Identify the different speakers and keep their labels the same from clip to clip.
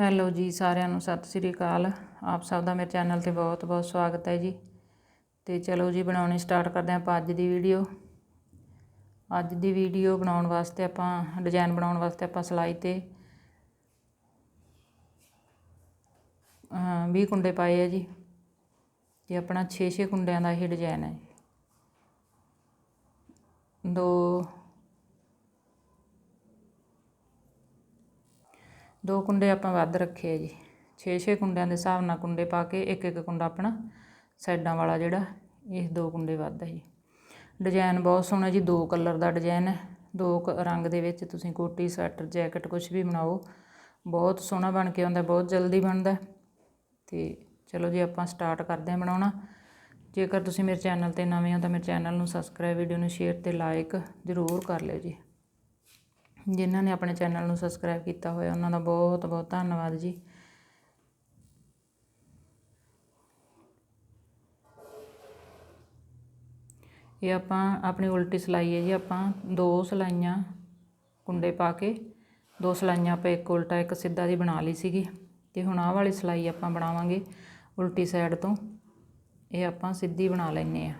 Speaker 1: Hello ਜੀ, ਸਾਰਿਆਂ ਨੂੰ ਸਤਿ ਸ੍ਰੀ ਅਕਾਲ। ਆਪ ਸਭ ਦਾ ਮੇਰੇ ਚੈਨਲ ਤੇ ਬਹੁਤ ਬਹੁਤ ਸਵਾਗਤ ਹੈ ਜੀ। ਤੇ ਚਲੋ ਜੀ, ਬਣਾਉਣੀ ਸਟਾਰਟ ਕਰਦੇ ਹਾਂ ਆਪਾਂ ਅੱਜ ਦੀ ਵੀਡੀਓ ਅੱਜ ਦੀ ਵੀਡੀਓ ਬਣਾਉਣ ਵਾਸਤੇ ਆਪਾਂ ਡਿਜ਼ਾਈਨ ਬਣਾਉਣ ਵਾਸਤੇ ਆਪਾਂ ਸਲਾਈ ਤੇ, ਅਹ 20 ਕੁੰਡੇ ਪਾਏ ਆ ਜੀ। ਤੇ ਆਪਣਾ 6-6 ਕੁੰਡਿਆਂ ਦਾ ਇਹ ਡਿਜ਼ਾਈਨ ਹੈ ਦੋ ਦੋ ਕੁੰਡੇ ਆਪਾਂ ਵੱਧ ਰੱਖੇ ਆ ਜੀ। 6-6 ਕੁੰਡਿਆਂ ਦੇ ਹਿਸਾਬ ਨਾਲ ਕੁੰਡੇ ਪਾ ਕੇ ਇੱਕ ਇੱਕ ਕੁੰਡਾ ਆਪਣਾ ਸਾਈਡਾਂ ਵਾਲਾ ਜਿਹੜਾ, ਇਹ ਦੋ ਕੁੰਡੇ ਵੱਧ ਹੈ ਜੀ। ਡਿਜ਼ਾਈਨ ਬਹੁਤ ਸੋਹਣਾ ਜੀ, ਦੋ ਕਲਰ ਦਾ ਡਿਜ਼ਾਈਨ ਹੈ। ਦੋ ਰੰਗ ਦੇ ਵਿੱਚ ਤੁਸੀਂ ਕੋਟੀ, ਸਵੈਟਰ, ਜੈਕਟ ਕੁਝ ਵੀ ਬਣਾਓ, ਬਹੁਤ ਸੋਹਣਾ ਬਣ ਕੇ ਆਉਂਦਾ, ਬਹੁਤ ਜਲਦੀ ਬਣਦਾ। ਤੇ ਚਲੋ ਜੀ, ਆਪਾਂ ਸਟਾਰਟ ਕਰਦੇ ਹਾਂ ਬਣਾਉਣਾ। ਜੇਕਰ ਤੁਸੀਂ ਮੇਰੇ ਚੈਨਲ ਤੇ ਨਵੇਂ ਹੋ ਤਾਂ ਮੇਰੇ ਚੈਨਲ ਨੂੰ ਸਬਸਕ੍ਰਾਈਬ, ਵੀਡੀਓ ਨੂੰ ਸ਼ੇਅਰ ਤੇ ਲਾਈਕ ਜ਼ਰੂਰ ਕਰ ਲਿਓ ਜੀ। ਜਿਨ੍ਹਾਂ ਨੇ ਆਪਣੇ ਚੈਨਲ ਨੂੰ ਸਬਸਕ੍ਰਾਈਬ ਕੀਤਾ ਹੋਇਆ, ਉਹਨਾਂ ਦਾ ਬਹੁਤ ਬਹੁਤ ਧੰਨਵਾਦ ਜੀ। ਇਹ ਆਪਾਂ ਆਪਣੀ ਉਲਟੀ ਸਲਾਈ ਹੈ ਜੀ, ਆਪਾਂ ਦੋ ਸਲਾਈਆਂ ਕੁੰਡੇ ਪਾ ਕੇ, ਦੋ ਸਲਾਈਆਂ ਆਪਾਂ ਇੱਕ ਉਲਟਾ, ਇੱਕ ਸਿੱਧਾ ਦੀ ਬਣਾ ਲਈ ਸੀਗੀ ਤੇ ਹੁਣ ਆਹ ਵਾਲੀ ਸਲਾਈ ਆਪਾਂ ਬਣਾਵਾਂਗੇ ਉਲਟੀ ਸਾਈਡ ਤੋਂ। ਇਹ ਆਪਾਂ ਸਿੱਧੀ ਬਣਾ ਲੈਨੇ ਆ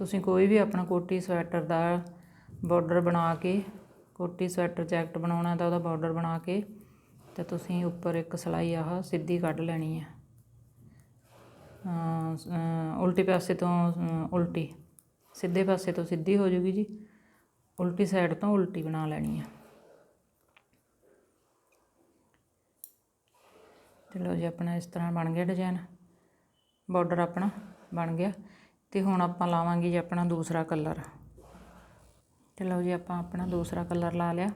Speaker 1: ਤੁਸੀਂ ਕੋਈ ਵੀ ਆਪਣਾ ਕੋਟੀ ਸਵੈਟਰ ਦਾ ਬਾਰਡਰ ਬਣਾ ਕੇ, ਕੋਟੀ ਸਵੈਟਰ ਜੈਕਟ ਬਣਾਉਣਾ ਤਾਂ ਉਹਦਾ ਬਾਰਡਰ ਬਣਾ ਕੇ ਤੇ ਤੁਸੀਂ ਉੱਪਰ ਇੱਕ ਸਲਾਈ ਆਹ ਸਿੱਧੀ ਕੱਢ ਲੈਣੀ ਹੈ। ਉਲਟੀ ਪਾਸੇ ਤੋਂ ਉਲਟੀ, ਸਿੱਧੇ ਪਾਸੇ ਤੋਂ ਸਿੱਧੀ ਹੋ ਜੂਗੀ ਜੀ। ਉਲਟੀ ਸਾਈਡ ਤੋਂ ਉਲਟੀ ਬਣਾ ਲੈਣੀ ਹੈ। ਚਲੋ ਜੀ, ਆਪਣਾ ਇਸ ਤਰ੍ਹਾਂ ਬਣ ਗਿਆ ਡਿਜ਼ਾਈਨ ਬਾਰਡਰ ਆਪਣਾ ਬਣ ਗਿਆ। ਤੇ ਹੁਣ ਆਪਾਂ ਲਾਵਾਂਗੇ ਜੀ ਆਪਣਾ ਦੂਸਰਾ ਕਲਰ। ਚਲੋ ਜੀ ਆਪਾਂ ਆਪਣਾ ਦੂਸਰਾ ਕਲਰ ਲਾ ਲਿਆ।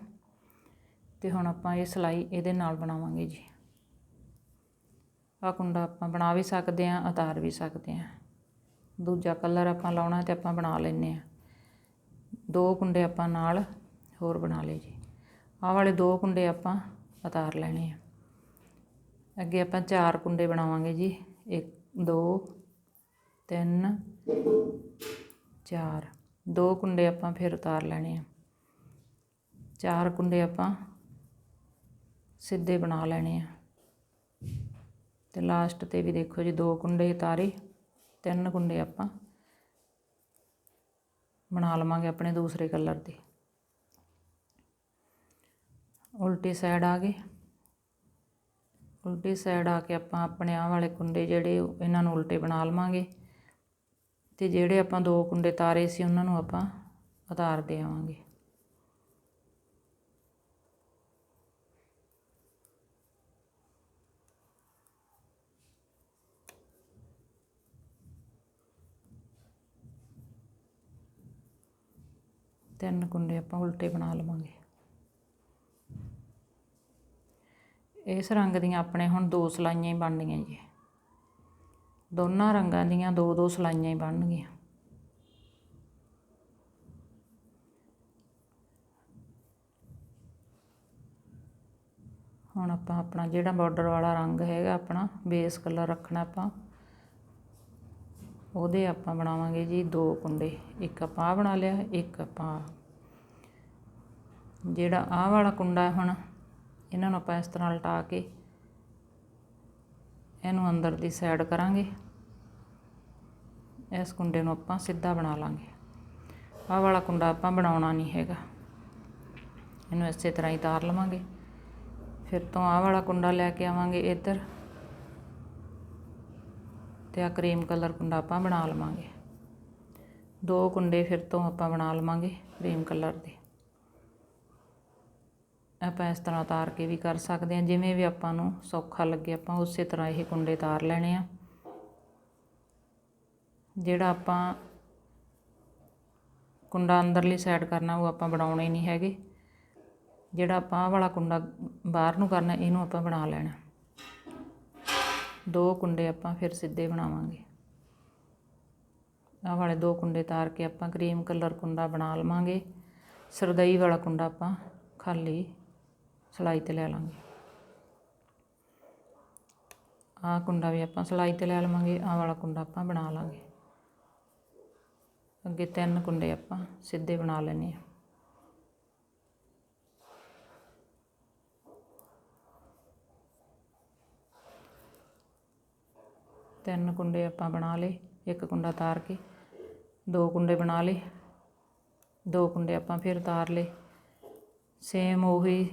Speaker 1: ਤੇ ਹੁਣ ਆਪਾਂ ਇਹ ਸਲਾਈ ਇਹਦੇ ਨਾਲ ਬਣਾਵਾਂਗੇ ਜੀ। ਆ ਕੁੰਡਾ ਆਪਾਂ ਬਣਾ ਵੀ ਸਕਦੇ ਆ ਉਤਾਰ ਵੀ ਸਕਦੇ ਆ ਦੂਜਾ ਕਲਰ ਆਪਾਂ ਲਾਉਣਾ ਤੇ ਆਪਾਂ ਬਣਾ ਲੈਨੇ ਆ ਦੋ ਕੁੰਡੇ ਆਪਾਂ ਨਾਲ ਹੋਰ ਬਣਾ ਲਏ ਜੀ। ਆਹ ਵਾਲੇ ਦੋ ਕੁੰਡੇ ਆਪਾਂ ਉਤਾਰ ਲੈਣੇ ਆ। ਅੱਗੇ ਆਪਾਂ ਚਾਰ ਕੁੰਡੇ ਬਣਾਵਾਂਗੇ ਜੀ। 1 2 3 ਚਾਰ। ਦੋ ਕੁੰਡੇ ਆਪਾਂ ਫਿਰ ਉਤਾਰ ਲੈਣੇ ਆ। ਚਾਰ ਕੁੰਡੇ ਆਪਾਂ ਸਿੱਧੇ ਬਣਾ ਲੈਣੇ ਆ। ਤੇ ਲਾਸਟ ਤੇ ਵੀ ਦੇਖੋ ਜੀ ਦੋ ਕੁੰਡੇ ਉਤਾਰੇ। ਤਿੰਨ ਕੁੰਡੇ ਆਪਾਂ ਬਣਾ ਲਵਾਂਗੇ ਆਪਣੇ ਦੂਸਰੇ ਕਲਰ ਦੇ। ਉਲਟੀ ਸਾਈਡ ਆ ਗਏ। ਉਲਟੀ ਸਾਈਡ ਆ ਕੇ ਆਪਾਂ ਆਪਣੇ ਆਹ ਵਾਲੇ ਕੁੰਡੇ ਜਿਹੜੇ ਇਹਨਾਂ ਨੂੰ ਉਲਟੇ ਬਣਾ ਲਵਾਂਗੇ। ਅਤੇ ਜਿਹੜੇ ਆਪਾਂ ਦੋ ਕੁੰਡੇ ਤਾਰੇ ਸੀ ਉਹਨਾਂ ਨੂੰ ਆਪਾਂ ਉਤਾਰ ਦੇ ਆਵਾਂਗੇ ਤਿੰਨ ਕੁੰਡੇ ਆਪਾਂ ਉਲਟੇ ਬਣਾ ਲਵਾਂਗੇ। ਇਸ ਰੰਗ ਦੀਆਂ ਆਪਣੇ ਹੁਣ ਦੋ ਸਲਾਈਆਂ ਹੀ ਬਣਨੀਆਂ ਜੀ। ਦੋਨਾਂ ਰੰਗਾਂ ਦੀਆਂ ਦੋ ਦੋ ਸਲਾਈਆਂ ਹੀ ਬਣਨਗੀਆਂ। ਹੁਣ ਆਪਾਂ ਆਪਣਾ ਜਿਹੜਾ ਬਾਰਡਰ ਵਾਲਾ ਰੰਗ ਹੈਗਾ ਆਪਣਾ ਬੇਸ ਕਲਰ ਰੱਖਣਾ ਆਪਾਂ। ਉਹਦੇ ਆਪਾਂ ਬਣਾਵਾਂਗੇ ਜੀ ਦੋ ਕੁੰਡੇ, ਇੱਕ ਆਪਾਂ ਆ ਬਣਾ ਲਿਆ, ਇੱਕ ਆਪਾਂ ਜਿਹੜਾ ਆਹ ਵਾਲਾ ਕੁੰਡਾ ਹੁਣ ਇਹਨਾਂ ਨੂੰ ਆਪਾਂ ਇਸ ਤਰ੍ਹਾਂ ਲਟਾ ਕੇ ਇਹਨੂੰ ਅੰਦਰ ਦੀ ਸਾਈਡ ਕਰਾਂਗੇ। ਇਸ ਕੁੰਡੇ ਨੂੰ ਆਪਾਂ ਸਿੱਧਾ ਬਣਾ ਲਾਂਗੇ। ਆਹ ਵਾਲਾ ਕੁੰਡਾ ਆਪਾਂ ਬਣਾਉਣਾ ਨਹੀਂ ਹੈਗਾ। ਇਹਨੂੰ ਇਸੇ ਤਰ੍ਹਾਂ ਹੀ ਤਾਰ ਲਵਾਂਗੇ। ਫਿਰ ਤੋਂ ਆਹ ਵਾਲਾ ਕੁੰਡਾ ਲੈ ਕੇ ਆਵਾਂਗੇ ਇੱਧਰ। ਤੇ ਆ ਕਰੀਮ ਕਲਰ ਕੁੰਡਾ ਆਪਾਂ ਬਣਾ ਲਵਾਂਗੇ। ਦੋ ਕੁੰਡੇ ਫਿਰ ਤੋਂ ਆਪਾਂ ਬਣਾ ਲਵਾਂਗੇ ਕਰੀਮ ਕਲਰ ਦੇ। ਆਪਾਂ ਇਸ ਤਰ੍ਹਾਂ ਤਾਰ ਕੇ ਵੀ ਕਰ ਸਕਦੇ ਹਾਂ। ਜਿਵੇਂ ਵੀ ਆਪਾਂ ਨੂੰ ਸੌਖਾ ਲੱਗੇ ਆਪਾਂ ਉਸੇ ਤਰ੍ਹਾਂ ਇਹ ਕੁੰਡੇ ਤਾਰ ਲੈਣੇ ਆ। ਜਿਹੜਾ ਆਪਾਂ ਕੁੰਡਾ ਅੰਦਰਲੀ ਸਾਈਡ ਕਰਨਾ, ਉਹ ਆਪਾਂ ਬਣਾਉਣੇ ਨਹੀਂ ਹੈਗੇ। ਜਿਹੜਾ ਆਪਾਂ ਆਹ ਵਾਲਾ ਕੁੰਡਾ ਬਾਹਰ ਨੂੰ ਕਰਨਾ, ਇਹਨੂੰ ਆਪਾਂ ਬਣਾ ਲੈਣਾ। ਦੋ ਕੁੰਡੇ ਆਪਾਂ ਫਿਰ ਸਿੱਧੇ ਬਣਾਵਾਂਗੇ। ਆਹ ਵਾਲੇ ਦੋ ਕੁੰਡੇ ਤਾਰ ਕੇ ਆਪਾਂ ਕਰੀਮ ਕਲਰ ਕੁੰਡਾ ਬਣਾ ਲਵਾਂਗੇ। ਸਰਦਈ ਵਾਲਾ ਕੁੰਡਾ ਆਪਾਂ ਖਾਲੀ ਸਲਾਈ ਤੇ ਲੈ ਲਾਂਗੇ। ਆਹ ਕੁੰਡਾ ਵੀ ਆਪਾਂ ਸਲਾਈ ਤੇ ਲੈ ਲਵਾਂਗੇ, ਆਹ ਵਾਲਾ ਕੁੰਡਾ ਆਪਾਂ ਬਣਾ ਲਾਂਗੇ। ਅੱਗੇ ਤਿੰਨ ਕੁੰਡੇ ਆਪਾਂ ਸਿੱਧੇ ਬਣਾ ਲੈਣੇ ਆ ਤਿੰਨ ਕੁੰਡੇ ਆਪਾਂ ਬਣਾ ਲਏ, ਇੱਕ ਕੁੰਡਾ ਤਾਰ ਕੇ, ਦੋ ਕੁੰਡੇ ਬਣਾ ਲਏ, ਦੋ ਕੁੰਡੇ ਆਪਾਂ ਫਿਰ ਤਾਰ ਲਏ। ਸੇਮ ਉਹੀ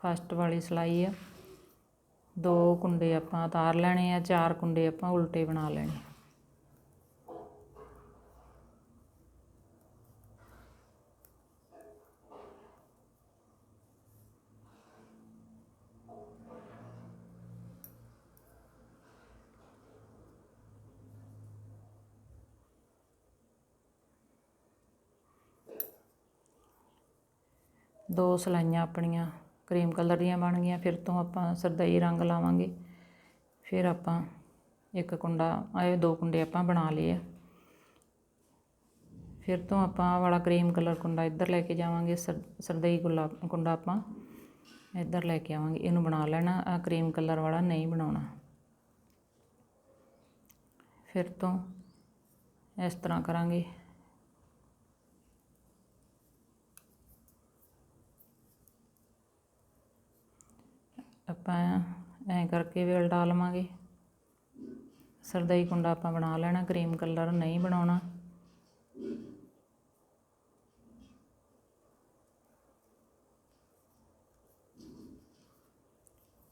Speaker 1: ਫਸਟ ਵਾਲੀ ਸਲਾਈ ਆ। ਦੋ ਕੁੰਡੇ ਆਪਾਂ ਤਾਰ ਲੈਣੇ ਆ, ਚਾਰ ਕੁੰਡੇ ਆਪਾਂ ਉਲਟੇ ਬਣਾ ਲੈਣੇ ਦੋ ਸਲਾਈਆਂ ਆਪਣੀਆਂ ਕਰੀਮ ਕਲਰ ਦੀਆਂ ਬਣ ਗਈਆਂ, ਫਿਰ ਤੋਂ ਆਪਾਂ ਸਰਦਈ ਰੰਗ ਲਾਵਾਂਗੇ। ਫਿਰ ਆਪਾਂ ਇੱਕ ਕੁੰਡਾ ਇਹ ਦੋ ਕੁੰਡੇ ਆਪਾਂ ਬਣਾ ਲਏ ਆ। ਫਿਰ ਤੋਂ ਆਪਾਂ ਵਾਲਾ ਕਰੀਮ ਕਲਰ ਕੁੰਡਾ ਇੱਧਰ ਲੈ ਕੇ ਜਾਵਾਂਗੇ, ਸਰ, ਸਰਦਈ ਗੁਲਾ, ਕੁੰਡਾ ਆਪਾਂ ਇੱਧਰ ਲੈ ਕੇ ਆਵਾਂਗੇ। ਇਹਨੂੰ ਬਣਾ ਲੈਣਾ ਆ ਕਰੀਮ ਕਲਰ ਵਾਲਾ ਨਹੀਂ ਬਣਾਉਣਾ। ਫਿਰ ਤੋਂ ਇਸ ਤਰ੍ਹਾਂ ਕਰਾਂਗੇ। ਆਪਾਂ ਐਂ ਕਰਕੇ ਵੇਲ ਡਾਲ ਲਵਾਂਗੇ। ਸਰਦਈ ਕੁੰਡਾ ਆਪਾਂ ਬਣਾ ਲੈਣਾ, ਕਰੀਮ ਕਲਰ ਨਹੀਂ ਬਣਾਉਣਾ।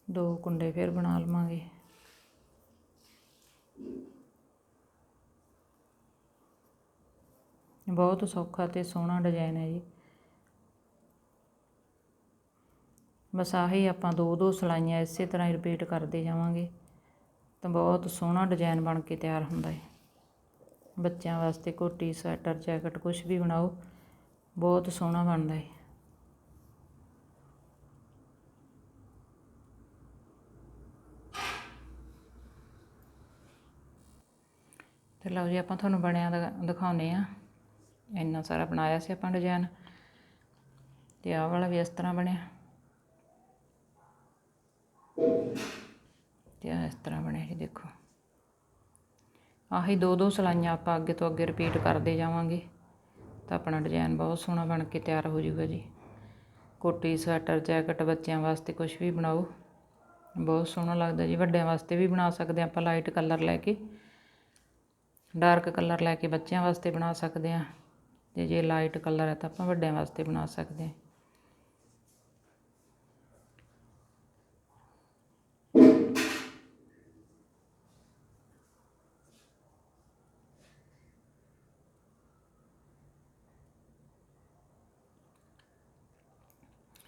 Speaker 1: ਦੋ ਕੁੰਡੇ ਫਿਰ ਬਣਾ ਲਵਾਂਗੇ। ਬਹੁਤ ਸੌਖਾ ਤੇ ਸੋਹਣਾ ਡਿਜ਼ਾਈਨ ਹੈ ਜੀ। ਬਸ ਆਹੀ ਆਪਾਂ ਦੋ ਦੋ ਸਲਾਈਆਂ ਇਸੇ ਤਰ੍ਹਾਂ ਹੀ ਰਿਪੀਟ ਕਰਦੇ ਜਾਵਾਂਗੇ। ਤਾਂ ਬਹੁਤ ਸੋਹਣਾ ਡਿਜ਼ਾਈਨ ਬਣ ਕੇ ਤਿਆਰ ਹੁੰਦਾ ਹੈ ਬੱਚਿਆਂ ਵਾਸਤੇ ਕੋਟੀ, ਸਵੈਟਰ, ਜੈਕਟ ਕੁਝ ਵੀ ਬਣਾਓ, ਬਹੁਤ ਸੋਹਣਾ ਬਣਦਾ ਹੈ ਤੇ ਲਓ ਜੀ, ਆਪਾਂ ਤੁਹਾਨੂੰ ਬਣਿਆ ਦਿਖਾ- ਦਿਖਾਉਂਦੇ ਆ ਇੰਨਾ ਸਾਰਾ ਬਣਾਇਆ ਸੀ ਆਪਾਂ ਡਿਜ਼ਾਈਨ ਤੇ ਆਹ ਵਾਲਾ ਵੀ ਇਸ ਤਰ੍ਹਾਂ ਬਣਿਆ। ਤੇ ਆਹ ਇਸ ਤਰ੍ਹਾਂ ਬਣਿਆ ਜੀ ਦੇਖੋ। ਆਹੀ ਦੋ ਦੋ ਸਲਾਈਆਂ ਆਪਾਂ ਅੱਗੇ ਤੋਂ ਅੱਗੇ ਰਿਪੀਟ ਕਰਦੇ ਜਾਵਾਂਗੇ। ਤਾਂ ਆਪਣਾ ਡਿਜ਼ਾਈਨ ਬਹੁਤ ਸੋਹਣਾ ਬਣ ਕੇ ਤਿਆਰ ਹੋ ਜਾਊਗਾ ਜੀ। ਕੋਟੀ, ਸਵੈਟਰ, ਜੈਕਟ ਬੱਚਿਆਂ ਵਾਸਤੇ ਕੁਝ ਵੀ ਬਣਾਓ। ਬਹੁਤ ਸੋਹਣਾ ਲੱਗਦਾ ਜੀ। ਵੱਡਿਆਂ ਵਾਸਤੇ ਵੀ ਬਣਾ ਸਕਦੇ ਆਪਾਂ ਲਾਈਟ ਕਲਰ ਲੈ ਕੇ। ਡਾਰਕ ਕਲਰ ਲੈ ਕੇ ਬੱਚਿਆਂ ਵਾਸਤੇ ਬਣਾ ਸਕਦੇ ਆ ਤੇ ਜੇ ਲਾਈਟ ਕਲਰ ਹੈ ਤਾਂ ਆਪਾਂ ਵੱਡਿਆਂ ਵਾਸਤੇ ਬਣਾ ਸਕਦੇ ਹਾਂ।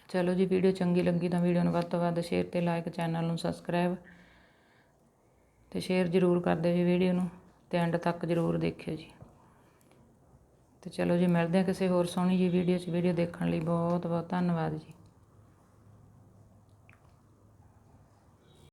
Speaker 1: ਚਲੋ ਜੀ ਵੀਡੀਓ ਚੰਗੀ ਲੱਗੀ ਤਾਂ ਵੀਡੀਓ ਨੂੰ ਵੱਧ ਤੋਂ ਵੱਧ ਸ਼ੇਅਰ ਤੇ ਲਾਈਕ ਚੈਨਲ ਨੂੰ ਸਬਸਕ੍ਰਾਈਬ ਤੇ ਸ਼ੇਅਰ ਜ਼ਰੂਰ ਕਰ ਦਿਓ ਜੀ ਵੀਡੀਓ ਨੂੰ ਤੇ ਐਂਡ ਤੱਕ ਜ਼ਰੂਰ ਦੇਖਿਓ ਜੀ। ਤੇ ਚਲੋ ਜੀ, ਮਿਲਦੇ ਹਾਂ ਕਿਸੇ ਹੋਰ ਸੋਹਣੀ ਜੀ ਵੀਡੀਓ 'ਚ। ਵੀਡੀਓ ਦੇਖਣ ਲਈ ਬਹੁਤ ਬਹੁਤ ਧੰਨਵਾਦ ਜੀ।